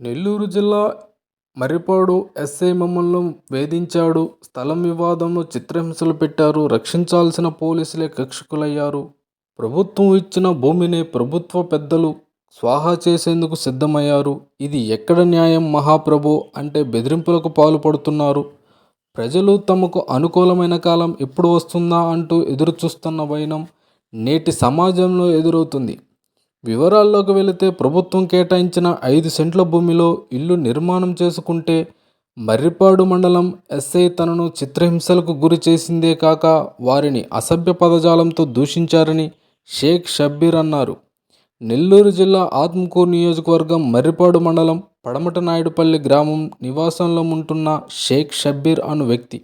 నెల్లూరు జిల్లా మర్రిపాడు ఎస్ఐ మమ్మల్ని వేధించాడు. స్థలం వివాదంలో చిత్రహింసలు పెట్టారు. రక్షించాల్సిన పోలీసులే కక్షికులయ్యారు ప్రభుత్వం ఇచ్చిన భూమిని ప్రభుత్వ పెద్దలు స్వాహా చేసేందుకు సిద్ధమయ్యారు. ఇది ఎక్కడ న్యాయం మహాప్రభు అంటే బెదిరింపులకు పాల్పడుతున్నారు. ప్రజలు తమకు అనుకూలమైన కాలం ఎప్పుడు వస్తుందా అంటూ ఎదురుచూస్తున్న వైనం నేటి సమాజంలో ఎదురవుతుంది. వివరాల్లోకి వెళితే ప్రభుత్వం కేటాయించిన ఐదు సెంట్ల భూమిలో ఇల్లు నిర్మాణం చేసుకుంటే మర్రిపాడు మండలం ఎస్ఐ తనను చిత్రహింసలకు గురి చేసిందే కాక వారిని అసభ్య పదజాలంతో దూషించారని షేక్ షబ్బీర్ అన్నారు. నెల్లూరు జిల్లా ఆత్మకూరు నియోజకవర్గం మర్రిపాడు మండలం పడమట నాయుడుపల్లి గ్రామం నివాసంలో ఉంటున్న షేక్ షబ్బీర్ అను వ్యక్తి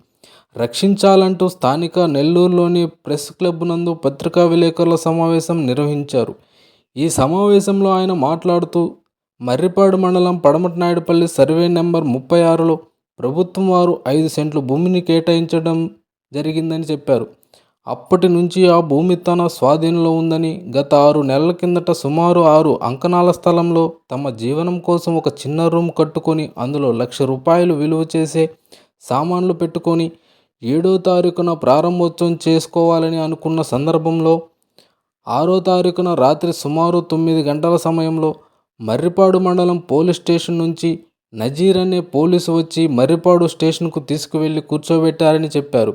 రక్షించాలంటూ స్థానిక నెల్లూరులోని ప్రెస్ క్లబ్ నందు పత్రికా విలేకరుల సమావేశం నిర్వహించారు. ఈ సమావేశంలో ఆయన మాట్లాడుతూ మర్రిపాడు మండలం పడమటినాయుడుపల్లి సర్వే నెంబర్ ముప్పై ఆరులో ప్రభుత్వం వారు ఐదు సెంట్లు భూమిని కేటాయించడం జరిగిందని చెప్పారు. అప్పటి నుంచి ఆ భూమి తన స్వాధీనంలో ఉందని గత ఆరు నెలల కిందట సుమారు ఆరు అంకణాల స్థలంలో తమ జీవనం కోసం ఒక చిన్న రూమ్ కట్టుకొని అందులో లక్ష రూపాయలు విలువ చేసే సామాన్లు పెట్టుకొని ఏడో తారీఖున ప్రారంభోత్సవం చేసుకోవాలని అనుకున్న సందర్భంలో ఆరో తారీఖున రాత్రి సుమారు తొమ్మిది గంటల సమయంలో మర్రిపాడు మండలం పోలీస్ స్టేషన్ నుంచి నజీర్ అనే పోలీసు వచ్చి మర్రిపాడు స్టేషన్కు తీసుకువెళ్ళి కూర్చోబెట్టారని చెప్పారు.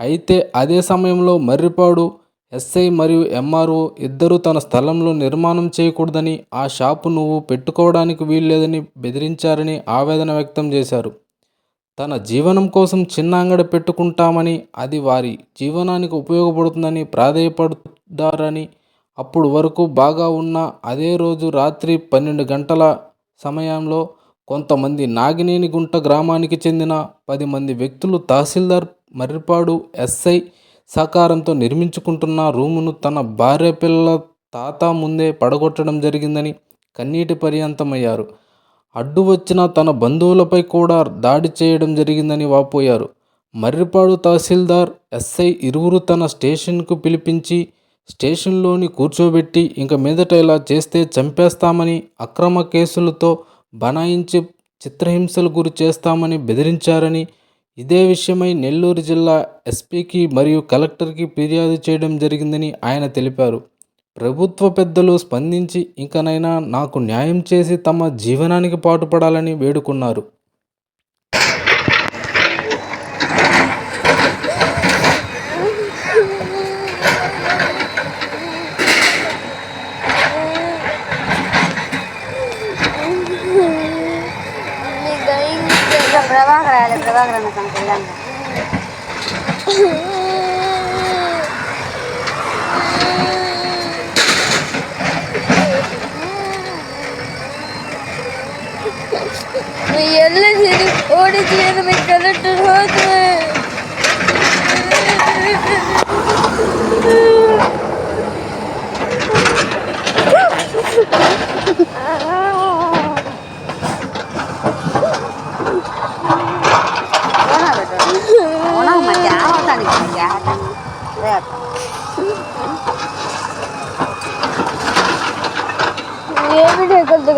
అయితే అదే సమయంలో మర్రిపాడు ఎస్ఐ మరియు ఎంఆర్ఓ ఇద్దరూ తన స్థలంలో నిర్మాణం చేయకూడదని ఆ షాపు నువ్వు పెట్టుకోవడానికి వీల్లేదని బెదిరించారని ఆవేదన వ్యక్తం చేశారు. తన జీవనం కోసం చిన్న అంగడి పెట్టుకుంటామని అది వారి జీవనానికి ఉపయోగపడుతుందని ప్రాధేయపడ్డారని అప్పుడు వరకు బాగా ఉన్న అదే రోజు రాత్రి పన్నెండు గంటల సమయంలో కొంతమంది నాగినేని గుంట గ్రామానికి చెందిన పది మంది వ్యక్తులు తహసీల్దార్ మర్రిపాడు ఎస్ఐ సహకారంతో నిర్మించుకుంటున్న రూమును తన భార్య పిల్లల తాత ముందే పడగొట్టడం జరిగిందని కన్నీటి పర్యంతమయ్యారు. అడ్డు వచ్చిన తన బంధువులపై కూడా దాడి చేయడం జరిగిందని వాపోయారు. మర్రిపాడు తహసీల్దార్ ఎస్ఐ ఇరువురు తన స్టేషన్కు పిలిపించి స్టేషన్లోని కూర్చోబెట్టి ఇంక మీదట ఇలా చేస్తే చంపేస్తామని అక్రమ కేసులతో బనాయించి చిత్రహింసలు గురి చేస్తామని బెదిరించారని ఇదే విషయమై నెల్లూరు జిల్లా ఎస్పీకి మరియు కలెక్టర్కి ఫిర్యాదు చేయడం జరిగిందని ఆయన తెలిపారు. ప్రభుత్వ పెద్దలు స్పందించి ఇంకనైనా నాకు న్యాయం చేసి తమ జీవనానికి పాటుపడాలని వేడుకున్నారు. ప్రభాకర్ రాయాలి ప్రభాకర్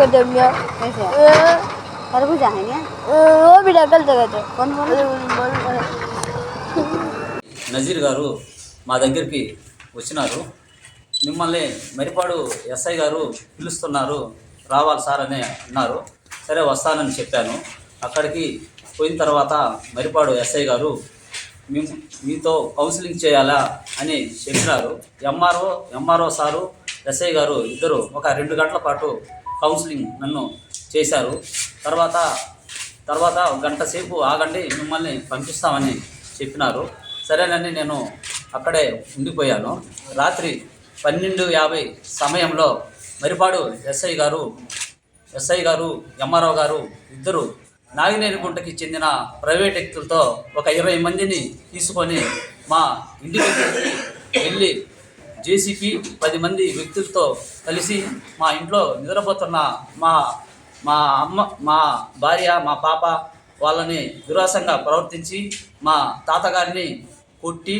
ढकल तक जमिया तरबूजा है क्या वो भी ढकल तक कौन बोल నజీర్ గారు మా దగ్గరికి వచ్చినారు మిమ్మల్ని మరిపాడు ఎస్ఐ గారు పిలుస్తున్నారు రావాలి సార్ అని అన్నారు సరే వస్తానని చెప్పాను అక్కడికి పోయిన తర్వాత మరిపాడు ఎస్ఐ గారు మీ మీతో కౌన్సిలింగ్ చేయాలా అని చెప్పినారు ఎంఆర్ఓ ఎంఆర్ఓ సారు ఎస్ఐ గారు ఇద్దరు ఒక రెండు గంటల పాటు కౌన్సిలింగ్ నన్ను చేశారు. తర్వాత తర్వాత గంట సేపు ఆగండి మిమ్మల్ని పంపిస్తామని చెప్పినారు. సరేనని నేను అక్కడే ఉండిపోయాను. రాత్రి పన్నెండు యాభై సమయంలో మరిపాడు ఎస్ఐ గారు ఎస్ఐ గారు ఎంఆర్ఓ గారు ఇద్దరు నాగినేని గుంటకి చెందిన ప్రైవేట్ వ్యక్తులతో ఒక ఇరవై మందిని తీసుకొని మా ఇంటికి వెళ్ళి జేసీపీ పది మంది వ్యక్తులతో కలిసి మా ఇంట్లో నిద్రపోతున్న మా మా అమ్మ మా భార్య మా పాప వాళ్ళని దురాసంగా ప్రవర్తించి మా తాతగారిని కొట్టి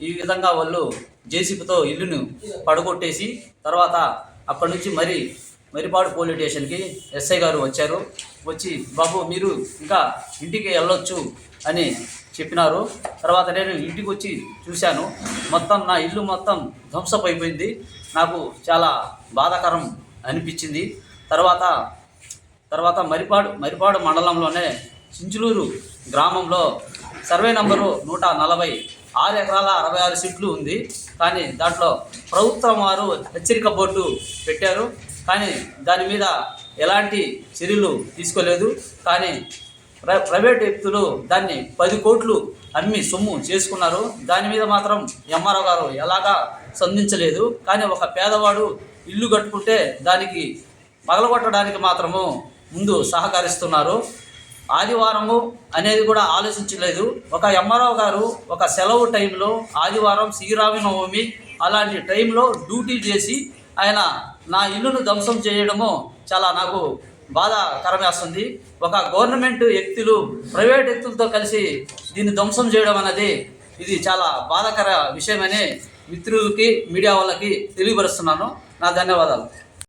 ఈ విధంగా వాళ్ళు జేసీబీతో ఇల్లును పడగొట్టేసి తర్వాత అక్కడి నుంచి మరి మరిపాడు పోలీస్ స్టేషన్కి ఎస్ఐ గారు వచ్చారు. వచ్చి బాబు మీరు ఇంకా ఇంటికి వెళ్ళొచ్చు అని చెప్పినారు. తర్వాత నేను ఇంటికి వచ్చి చూశాను. మొత్తం నా ఇల్లు మొత్తం ధ్వంసపు అయిపోయింది నాకు చాలా బాధాకరం అనిపించింది. తర్వాత తర్వాత మరిపాడు మరిపాడు మండలంలోనే చించులూరు గ్రామంలో సర్వే నంబరు నూట నలభై ఆరు ఎకరాల అరవై ఆరు సీట్లు ఉంది. కానీ దాంట్లో ప్రభుత్వం వారు హెచ్చరిక బోర్డు పెట్టారు. కానీ దాని మీద ఎలాంటి చర్యలు తీసుకోలేదు. కానీ ప్రైవేట్ వ్యక్తులు దాన్ని పది కోట్లు అమ్మి సొమ్ము చేసుకున్నారు. దాని మీద మాత్రం ఎంఆర్ఓ గారు ఎలాగా స్పందించలేదు. కానీ ఒక పేదవాడు ఇల్లు కట్టుకుంటే దానికి పగలగొట్టడానికి మాత్రము ముందు సహకరిస్తున్నారు. ఆదివారము అనేది కూడా ఆలోచించలేదు. ఒక ఎంఆర్ఓ గారు ఒక సెలవు టైంలో ఆదివారం శ్రీరామనవమి అలాంటి టైంలో డ్యూటీ చేసి ఆయన నా ఇల్లును ధ్వంసం చేయడము చాలా నాకు బాధాకరమేస్తుంది. ఒక గవర్నమెంట్ వ్యక్తులు ప్రైవేట్ వ్యక్తులతో కలిసి దీన్ని ధ్వంసం చేయడం అనేది ఇది చాలా బాధాకర విషయమని మిత్రులకి మీడియా వాళ్ళకి తెలియపరుస్తున్నాను. నా ధన్యవాదాలు.